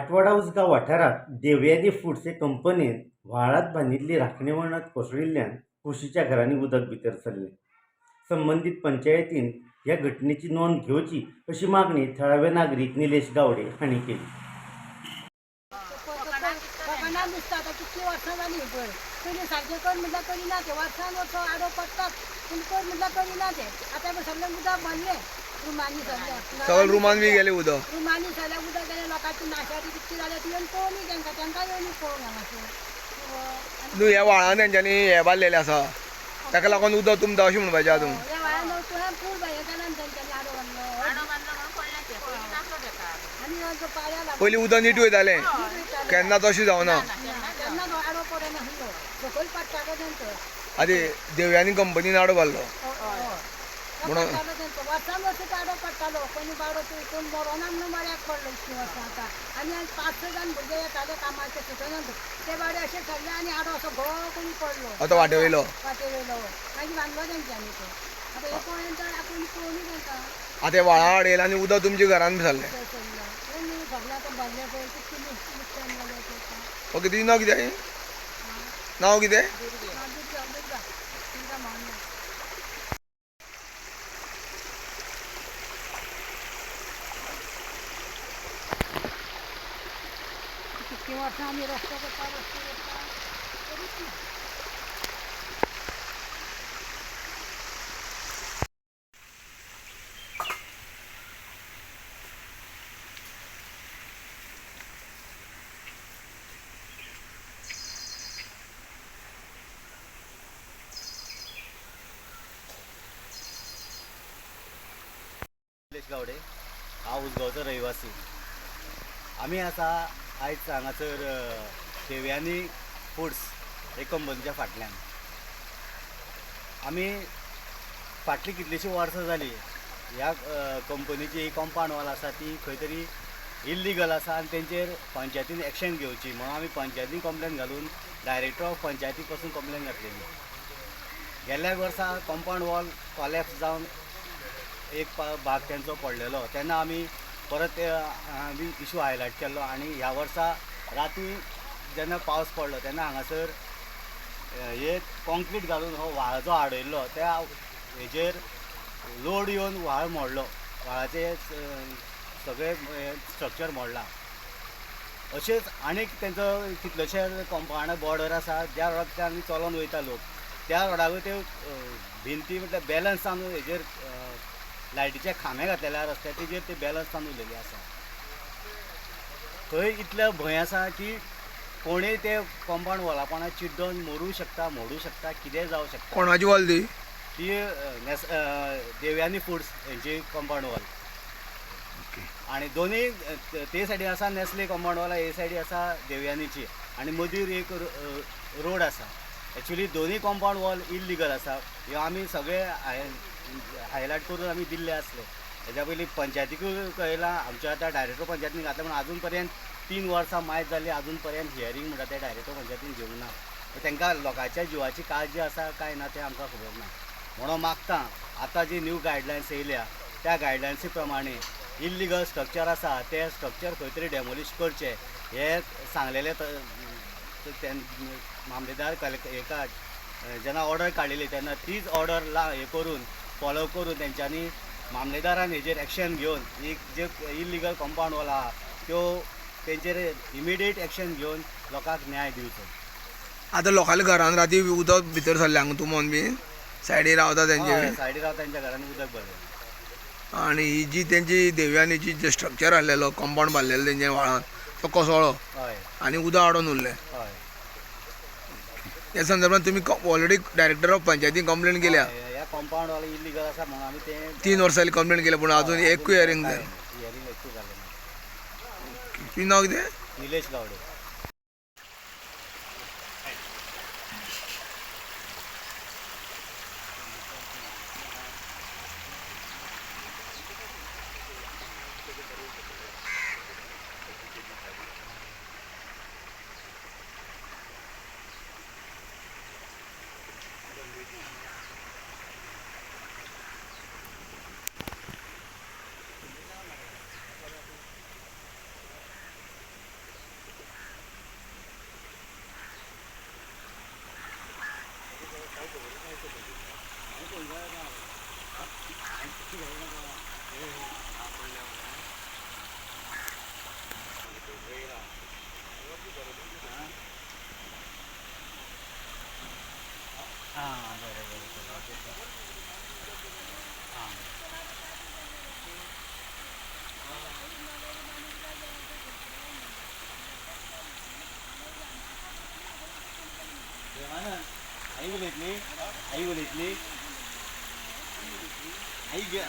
आठवडा उसगांव वाठारात देवयानी फूड्स कंपनीन व्हाळांत बांदिल्ली राखणी वणत कोसळिल्ल्यान कुशीच्या घरांनी उदक भितर सरलें संबंदीत पंचायतीन ह्या घटनेची नोंद घेवची अशी मागणी थळावे नागरीक निलेश गावडे हांणी केली. कोकणात दिसता आता वर्सां जाली पळय पयलीं सारकें कर म्हटल्यार करिना ते वर्सान वर्स आडो पडटात पूण कर म्हटल्यार करिना ते आतां सगळें उदक बांदलें रुमांनी सगळें सगळं रुमान बी गेले उदक रुमांनी सगळें उदक गेलें लोकांची नाशादी जाल्या ती येवन पळोवनी तांकां तांकां येवन पळोवंक हांगासर न्हू ह्या व्हाळान तेंच्यांनी हे बांदलेले आसा ताका लागून उदक तुमता अशें म्हणपाचें तुम ह्या व्हाळान पूल तेंच्यांनी आडो बांदलो पयलीं उदक नीट वयतालें केन्ना तशें जावना आदी देवयानी कंपनीन आडो घाल्लो. म्हणून- वर्सान वर्स पाडो पडटालो कोणी पाडो तूं कोण बरो ना म्हणून बऱ्याक पडलो वर्सां आतां. आनी आनी पांच स जाण भुरगे येताले कामाचे सुटोन ते बाडे अशें सरले आनी आडो असो घो कोणी पडलो. आतां वाटे वयलो वाटे वयलो मागीर बांदलो तेंच्यांनी तो. आतां हे पळयन तर आपूण तेंकां आतां हे व्हाळा आडयला आनी उदक तुमच्या घरान बी कोणी सगळें. आतां भरलें पळय कितलें नुकसाण जालें तें. ओके तुजें नांव कितें नांव कितें कितलीं आम्ही आमी करता करता गावडे हा उसगांवचो रहिवासी. आम्ही आता आयज हांगासर अ, फुड्स हे कंपनीच्या फाटल्यान. आमी फाटलीं कितलींशीं वर्सां जालीं ह्या कंपनीची ही कॉम्पाउंड वॉल आसा ती खंय तरी इल्लिगल आसा आनी तेंचेर पंचायतीन एक्शन घेवची. म्हणून आमी पंचायतीन कंप्लेन घालून डायरेक्टर ऑफ पंचायती पासून कंप्लेन घातलेली. गेल्या वर्सा कॉम्पाउंड वॉल कॉलॅप्स जावन एक भाग तेंचो पडलेलो. तेन्ना आमी परत बी इश्यू इशू हायलायट केल्लो आनी ह्या वर्सा राती जेन्ना पावस पडलो तेन्ना हांगासर हे कॉन्क्रीट घालून हो व्हाळ जो आडयल्लो त्या हेजेर लोड येवन व्हाळ मोडलो. व्हाळाचे सगळे स्ट्रक्चर मोडला. अशेंच आनीक तेंचो कितलेशे कंपाउंड बॉर्डर आसा ज्या रोडार आमी चलोन वयता लोक. त्या रोडावय त्यो भिंती म्हटल्यार बॅलन्स जावन हेजेर लायटीचे खांबे घातलेले रस्त्यार तेजेर ते बॅलन्स उरलेली आसा थंय इतलो भंय आसा की कोणूय ते कंपाउंड वॉलापणा चिड्डोन मरूं शकता मोडूं शकता कितेंय जावं शकता. कोणाची वॉल ती ती नेस देवयानी फूड्स हेंची कंपाउंड वॉल. आणि दोन्ही त- सायडीन आसा नेस्ले कंपाउंड वॉल हे सायडी आसा देवयानीची. आणि मदीर एक रोड आसा एक्चुली दोन्ही कंपाउंड वॉल इल्लिगल आसा ह्यो आमी सगळे हायलाईट हायलायट करून आमी दिल्ले असले. हेज्या पयलीं पंचायतीकूय कळयलां आमच्या आतां डायरेक्टर पंचायतीन घातले पूण अजून पर्यंत तीन वर्सां मायज जाली अजून पर्यंत हियरींग म्हणटा ते डायरेक्टर पंचायतीन घेवंक ना तांकां लोकांच्या जिवाची काळजी आसा काय ना तें आमकां खबर ना म्हणून मागता आतां जी न्यू गायडलायन्स येयल्या त्या गायडलायन्सी प्रमाणे इल्लिगल स्ट्रक्चर आसा ते स्ट्रक्चर खंय तरी डेमोलिश करचे. हे सांगलेले मामलेदार कलेक्ट हेका जेन्ना ऑर्डर काडिल्ली तेन्ना तीच ऑर्डर ला हे करून फॉलो करून तेंच्यांनी मामलेदारान हेजेर एक्शन घेवन एक जे इल्लिगल कंपाउंड वॉल आहा त्यो तेंचेर इमिडिएट एक्शन घेवन लोकांक न्याय दिवचो आतां लोकांच्या घरान राती उदक भितर सरलें हांगा तुमोन बी. सायडीन रावता तेंचे हय, सायडीन रावता तेंच्या घरांनी उदक भरलें आनी ही जी तेंची देवयानीची जे स्ट्रक्चर आहलेलो कंपाउंड बांदलेलो तेंचे व्हाळान तो कोसळ्ळो हय. आनी उदक आडोन उरलें हय. ह्या संदर्भात तुमी ऑलरेडी डायरेक्टर ऑफ पंचायतीन कंप्लेन केल्या. कंपाउंड वाला इल्लिगल आसा म्हणून आमी ते तीन वर्सां जाली कंप्लेन केल्या पूण अजून एकूय हियरींग जालें हियरींग एकूय जालें ना तुजें नांव कितें निलेश गावडे. आई उलयतली आई उलयतली आई गे